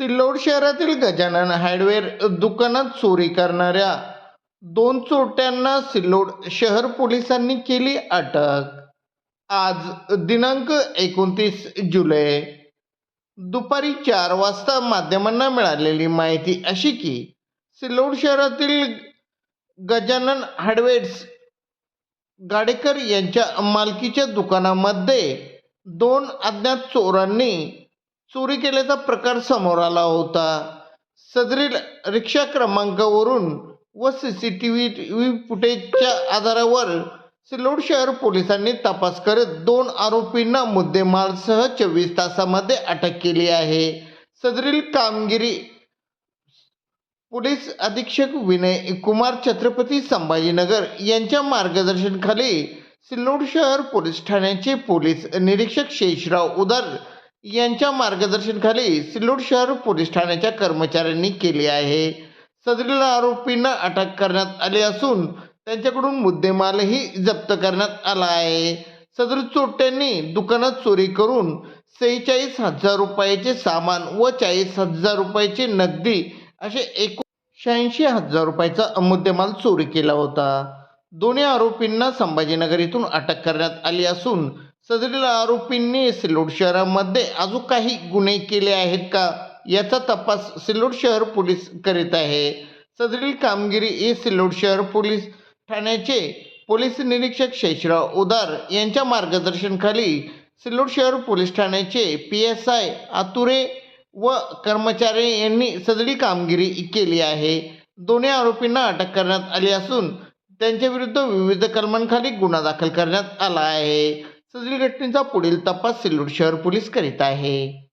सिल्लोड शहरातील गजानन हार्डवेअर दुकानात चोरी करणाऱ्या दोन चोरट्यांना सिल्लोड शहर पोलिसांनी केली अटक. आज दिनांक एकोणतीस जुलै. दुपारी चार वाजता माध्यमांना मिळालेली माहिती अशी की सिल्लोड शहरातील गजानन हार्डवेअर्स गाडेकर यांच्या मालकीच्या दुकानामध्ये दोन अज्ञात चोरांनी चोरी केल्याचा प्रकार समोर आला होता. सदरील रिक्षा क्रमांकावरून व सी सी टी व्ही फुटेजच्या आधारावर सिल्लोड शहर पोलिसांनी तपास करत दोन आरोपींना मुद्देमालसह चोवीस तासामध्ये अटक केली आहे. सदरील कामगिरी पोलीस अधीक्षक विनय कुमार छत्रपती संभाजीनगर यांच्या मार्गदर्शनाखाली सिल्लोड शहर पोलीस ठाण्याचे पोलीस निरीक्षक शेषराव उदार यांच्या मार्गदर्शनाखाली सिल्लोड शहर पोलीस ठाण्याच्या कर्मचाऱ्यांनी केली आहे. सदरील आरोपींना अटक करण्यात आली असून त्यांच्याकडून मुद्देमालही जप्त करण्यात आला आहे. सदर चोरट्यांनी दुकानात चोरी करून सेहेचाळीस हजार रुपयाचे सामान व चाळीस हजार रुपयाचे नगदी असे एकूण शहाऐंशी हजार रुपयाचा मुद्देमाल चोरी केला होता. दोन्ही आरोपींना संभाजीनगर येथून अटक करण्यात आली असून सदरील आरोपींनी सिल्लोड शहरामध्ये अजून काही गुन्हे केले आहेत का? याचा तपास सिल्लोड शहर पोलीस करीत आहे. सदरील कामगिरी ही सिल्लोड शहर पोलीस ठाण्याचे पोलीस निरीक्षक शेषराव उदार यांच्या मार्गदर्शनाखाली सिल्लोड शहर पोलीस ठाण्याचे पी एस आय आतुरे व कर्मचारी यांनी सदरी कामगिरी केली आहे. दोन्ही आरोपींना अटक करण्यात आली असून त्यांच्या विरुद्ध विविध कलमांखाली गुन्हा दाखल करण्यात आला आहे. सदरील घटनेचा पुढील तपास सिल्लोड शहर पोलीस करीत आहे.